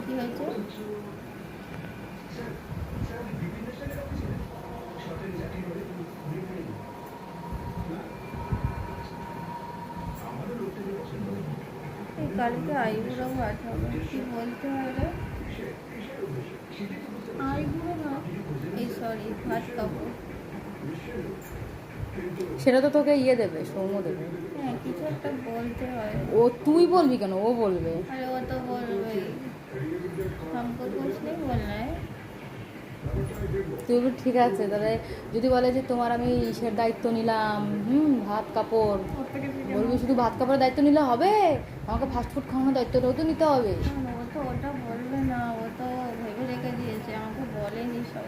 কি হয়েছে? এই কালকে আইবুড়ো ভাত হবে কি বলতে হয় রে? আইবুড়ো না এই সরি ভাত খাব। সেটা তো তোকে ইয়ে দেবে সৌম্য দেবে। হ্যাঁ, ও তুই বলবি কেন? ও বলবে। তুই ঠিক আছে তাহলে যদি বলে যে তোমার আমি ইসের দায়িত্ব নিলাম হুম ভাত কাপড়। বলবি শুধু ভাত কাপড়ের দায়িত্ব নিলে হবে? আমাকে ফাস্ট ফুড খাওয়ানোর দায়িত্বটাও তো নিতে হবে। ও তো ওটা বলবে না ও তো ভেবে রেখে দিয়েছে আমাকে বলেনি সব